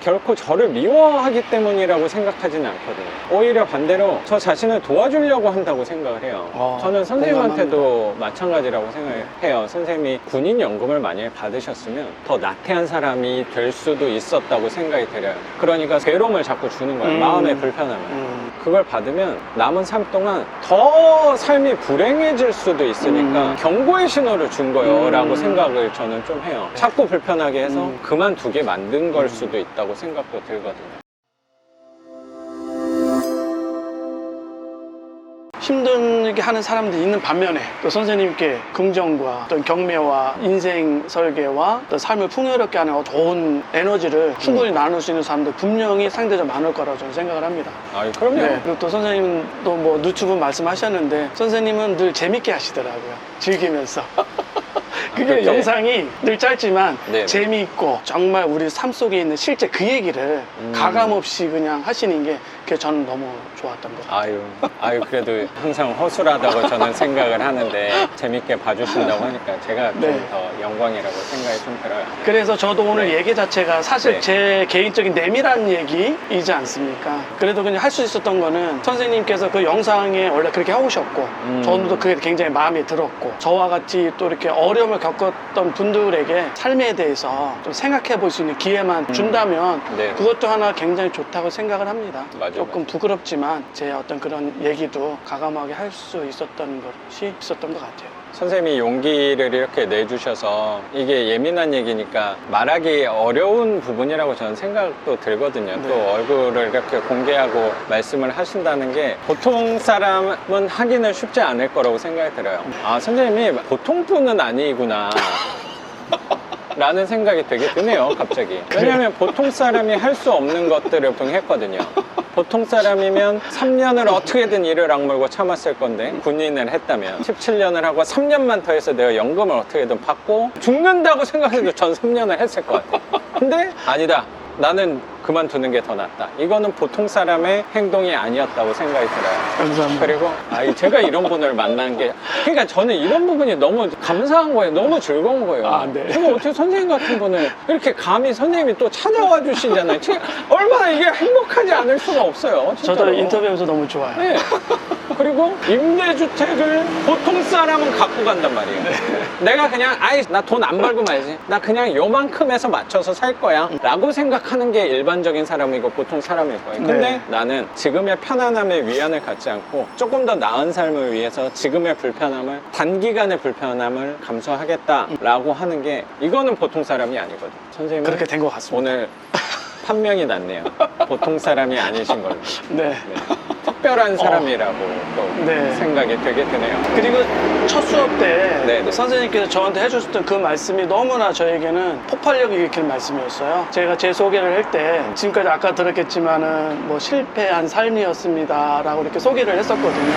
결코 저를 미워하기 때문이라고 생각하지는 않거든요. 오히려 반대로 저 자신을 도와주려고 한다고 생각을 해요. 어, 저는 선생님한테도 마찬가지라고 생각해요. 선생님이 군인 연금을 만약에 받으셨으면 더 나태한 사람이 될 수도 있었다고 생각이 들어요. 그러니까 괴로움을 자꾸 주는 거예요. 음. 마음의 불편함을. 음. 그걸 받으면 남은 삶 동안 더 삶이 불행해질 수도 있으니까 음. 경고의 신호를 준 거예요 음. 라고 생각을 저는 좀 해요 자꾸 불편하게 해서 음. 그만두게 만든 걸 수도 있다 고 생각도 들거든요 힘들게 하는 사람들이 있는 반면에 또 선생님께 긍정과 또 경매와 인생 설계와 또 삶을 풍요롭게 하는 좋은 에너지를 충분히 나눌 수 있는 사람들 분명히 상대적 많을 거라고 저는 생각을 합니다. 아 그럼요 네. 그리고 또 선생님은 또뭐 유튜브 말씀하셨는데 선생님은 늘 재밌게 하시더라고요. 즐기면서. 그게 그렇게? 영상이 늘 짧지만 네. 재미있고 정말 우리 삶 속에 있는 실제 그 얘기를 음. 가감 없이 그냥 하시는 게 그게 저는 너무 좋았던 것 같아요. 아유, 아유 그래도 항상 허술하다고 저는 생각을 하는데 재밌게 봐주신다고 하니까 제가 좀 네. 더 영광이라고 생각이 좀 들어요. 그래서 저도 오늘 네. 얘기 자체가 사실 네. 제 개인적인 내밀한 얘기이지 않습니까? 그래도 그냥 할 수 있었던 거는 선생님께서 그 영상에 원래 그렇게 하오셨고 음. 저도 그게 굉장히 마음에 들었고 저와 같이 또 이렇게 어려움을 겪었던 분들에게 삶에 대해서 좀 생각해 볼 수 있는 기회만 준다면 네. 그것도 하나 굉장히 좋다고 생각을 합니다. 맞아요, 조금 맞아요. 부끄럽지만 제 어떤 그런 얘기도 가감하게 할 수 있었던 것이 있었던 것 같아요. 선생님이 용기를 이렇게 내주셔서 이게 예민한 얘기니까 말하기 어려운 부분이라고 저는 생각도 들거든요. 네. 또 얼굴을 이렇게 공개하고 말씀을 하신다는 게 보통 사람은 하기는 쉽지 않을 거라고 생각이 들어요. 아, 선생님이 보통 분은 아니구나. 라는 생각이 되게 드네요, 갑자기. 왜냐면 보통 사람이 할 수 없는 것들을 보통 했거든요. 보통 사람이면 3년을 어떻게든 이를 악물고 참았을 건데 군인을 했다면 17년을 하고 3년만 더 해서 내가 연금을 어떻게든 받고 죽는다고 생각해도 전 3년을 했을 것 같아요. 근데 아니다. 나는 그만두는 게 더 낫다. 이거는 보통 사람의 행동이 아니었다고 생각이 들어요. 감사합니다. 그리고 아, 제가 이런 분을 만난 게 그러니까 저는 이런 부분이 너무 감사한 거예요. 너무 즐거운 거예요. 아, 네. 제가 어떻게 선생님 같은 분을 이렇게 감히 선생님이 또 찾아와 주시잖아요. 얼마나 이게 행복하지 않을 수가 없어요. 진짜로. 저도 인터뷰하면서 너무 좋아요. 네. 그리고 임대주택을 보통 사람은 갖고 간단 말이에요. 네. 내가 그냥 아이 나 돈 안 벌고 말지. 나 그냥 요만큼에서 맞춰서 살 거야. 라고 생각하는 게 일반적인 사람이고 보통 사람일 거예요. 근데 네. 나는 지금의 편안함에 위안을 갖지 않고 조금 더 나은 삶을 위해서 지금의 불편함을 단기간의 불편함을 감수하겠다라고 하는 게 이거는 보통 사람이 아니거든. 선생님은 그렇게 된 것 같습니다. 오늘 판명이 났네요. 보통 사람이 아니신 걸로. 네. 네. 특별한 사람이라고 또 네. 생각이 되게 드네요. 그리고 첫 수업 때 네, 네. 선생님께서 저한테 해주셨던 그 말씀이 너무나 저에게는 폭발력이 일으키는 말씀이었어요. 제가 제 소개를 할 때 지금까지 아까 들었겠지만은 뭐 실패한 삶이었습니다라고 이렇게 소개를 했었거든요.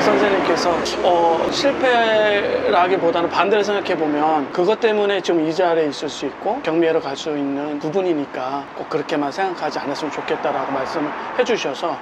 선생님께서 어, 실패라기보다는 반대로 생각해 보면 그것 때문에 지금 이 자리에 있을 수 있고 경매로 갈 수 있는 부분이니까 꼭 그렇게만 생각하지 않았으면 좋겠다라고 말씀을 해주셔서 아유,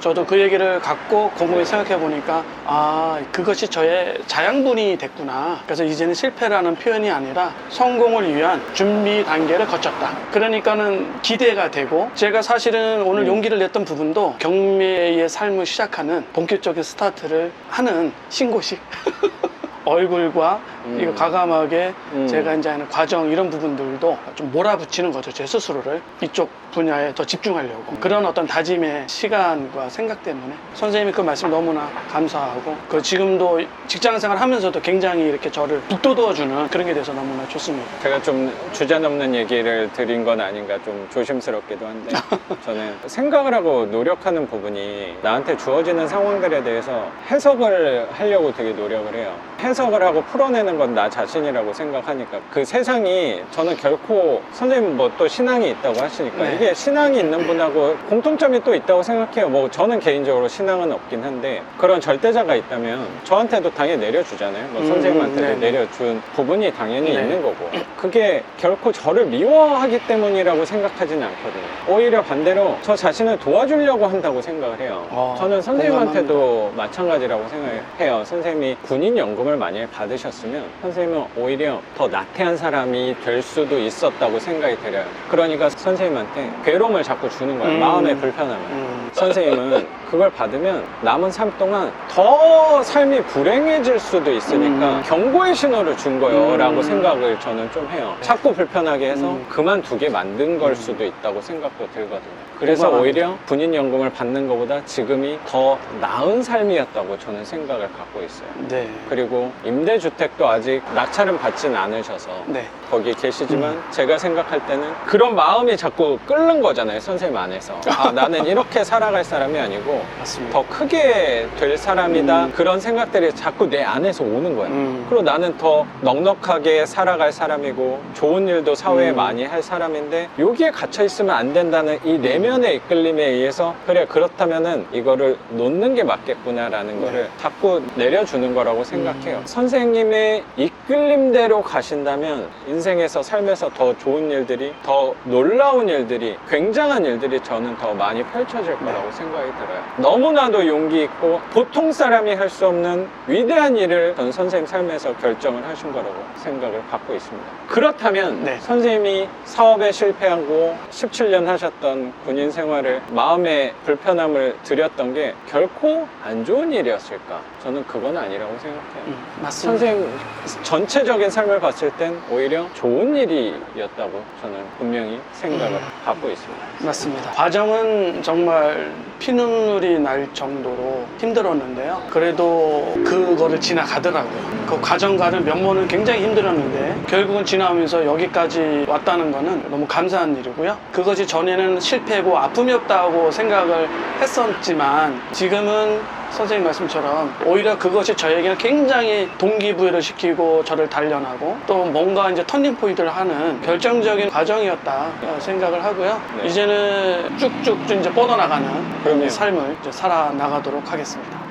저도 그 얘기를 갖고 곰곰이 생각해 보니까 아 그것이 저의 자양분이 됐구나. 그래서 이제는 실패라는 표현이 아니라 성공을 위한 준비 단계를 거쳤다. 그러니까는 기대가 되고 제가 사실은 오늘 음. 용기를 냈던 부분도 경매의 삶을 시작하는 본격적인 스타트를 하는 신고식 얼굴과 음. 이거 과감하게 음. 제가 이제 하는 과정 이런 부분들도 좀 몰아붙이는 거죠 제 스스로를 이쪽 분야에 더 집중하려고 그런 어떤 다짐의 시간과 생각 때문에 선생님이 그 말씀 너무나 감사하고 그 지금도 직장 생활 하면서도 굉장히 이렇게 저를 북돋워주는 그런 게 돼서 너무나 좋습니다 제가 좀 주제넘는 얘기를 드린 건 아닌가 좀 조심스럽기도 한데 저는 생각을 하고 노력하는 부분이 나한테 주어지는 상황들에 대해서 해석을 하려고 되게 노력을 해요. 해석 을 하고 풀어내는 건 나 자신이라고 생각하니까 그 세상이 저는 결코 선생님 뭐 또 신앙이 있다고 하시니까 네. 이게 신앙이 있는 분하고 공통점이 또 있다고 생각해요. 뭐 저는 개인적으로 신앙은 없긴 한데 그런 절대자가 있다면 저한테도 당연히 내려주잖아요. 뭐 음, 선생님한테도 네. 내려준 부분이 당연히 네. 있는 거고 그게 결코 저를 미워하기 때문이라고 생각하지는 않거든요. 오히려 반대로 저 자신을 도와주려고 한다고 생각을 해요. 어, 저는 선생님한테도 마찬가지라고 생각해요. 선생님이 군인 연금을 만약에 받으셨으면 선생님은 오히려 더 나태한 사람이 될 수도 있었다고 생각이 들어요. 그러니까 선생님한테 괴로움을 자꾸 주는 거예요. 음. 마음의 불편함을. 음. 선생님은 그걸 받으면 남은 삶 동안 더 삶이 불행해질 수도 있으니까 음. 경고의 신호를 준 거예요 음. 라고 생각을 저는 좀 해요 자꾸 불편하게 해서 음. 그만두게 만든 걸 수도 있다고 생각도 들거든요 그래서. 오히려 군인연금을 받는 것보다 지금이 더 나은 삶이었다고 저는 생각을 갖고 있어요 네. 그리고 임대주택도 아직 낙찰은 받진 않으셔서 네. 거기 계시지만 제가 생각할 때는 그런 마음이 자꾸 끓는 거잖아요 선생님 안에서 아 나는 이렇게 살아갈 사람이 아니고 맞습니다. 더 크게 될 사람이다 그런 생각들이 자꾸 내 안에서 오는 거예요 음. 그리고 나는 더 넉넉하게 살아갈 사람이고 좋은 일도 사회에 음. 많이 할 사람인데 여기에 gat혀 있으면 안 된다는 이 내면의 이끌림에 의해서 그래 그렇다면은 이거를 놓는 게 맞겠구나라는 네. 거를 자꾸 내려주는 거라고 생각해요 음. 선생님의 이끌림대로 가신다면 인생에서 삶에서 더 좋은 일들이 더 놀라운 일들이 굉장한 일들이 저는 더 많이 펼쳐질 거라고 생각이 들어요. 너무나도 용기 있고 보통 사람이 할 수 없는 위대한 일을 전 선생님 삶에서 결정을 하신 거라고 생각을 갖고 있습니다. 그렇다면 네. 선생님이 사업에 실패하고 17년 하셨던 군인 생활을 마음의 불편함을 드렸던 게 결코 안 좋은 일이었을까? 저는 그건 아니라고 생각해요. 음, 맞습니다. 선생님 전체적인 삶을 봤을 땐 오히려 좋은 일이었다고 저는 분명히 생각을 음. 갖고 있습니다. 맞습니다. 과정은 정말 피눈물이 날 정도로 힘들었는데요. 그래도 그거를 지나가더라고요. 그 과정과는 면모는 굉장히 힘들었는데 결국은 지나오면서 여기까지 왔다는 거는 너무 감사한 일이고요. 그것이 전에는 실패고 아픔이었다고 생각을 했었지만 지금은 선생님 말씀처럼 오히려 그것이 저에게는 굉장히 동기부여를 시키고 저를 단련하고 또 뭔가 이제 터닝 포인트를 하는 결정적인 과정이었다 생각을 하고요. 네. 이제는 쭉쭉 이제 뻗어나가는 그럼요. 삶을 이제 살아나가도록 하겠습니다.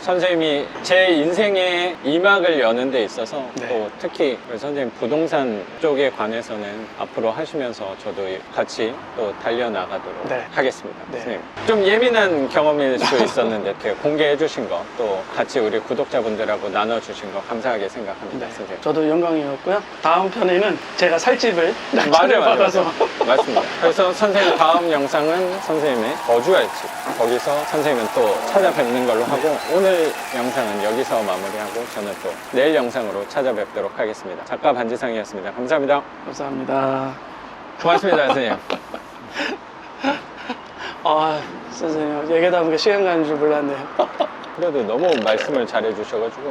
선생님이 제 인생의 이막을 여는 데 있어서 네. 또 특히 선생님 부동산 쪽에 관해서는 앞으로 하시면서 저도 같이 또 달려나가도록 네. 하겠습니다. 네. 선생님. 좀 예민한 경험일 수 있었는데 공개해 주신 거 또 같이 우리 구독자분들하고 나눠 주신 거 감사하게 생각합니다. 네, 선생님. 저도 영광이었고요. 다음 편에는 제가 살 집을 낙찰을 맞아요, 맞아요. 받아서 맞습니다. 그래서 선생님 다음 영상은 선생님의 거주할 집. 거기서 선생님은 또 찾아뵙는 걸로 하고 오늘 영상은 여기서 마무리하고 저는 또 내일 영상으로 찾아뵙도록 하겠습니다. 작가 반지상이었습니다. 감사합니다. 감사합니다. 고맙습니다, 선생님. 아 선생님 얘기하다 보니까 시간 가는 줄 몰랐네요. 그래도 너무 말씀을 잘해 주셔가지고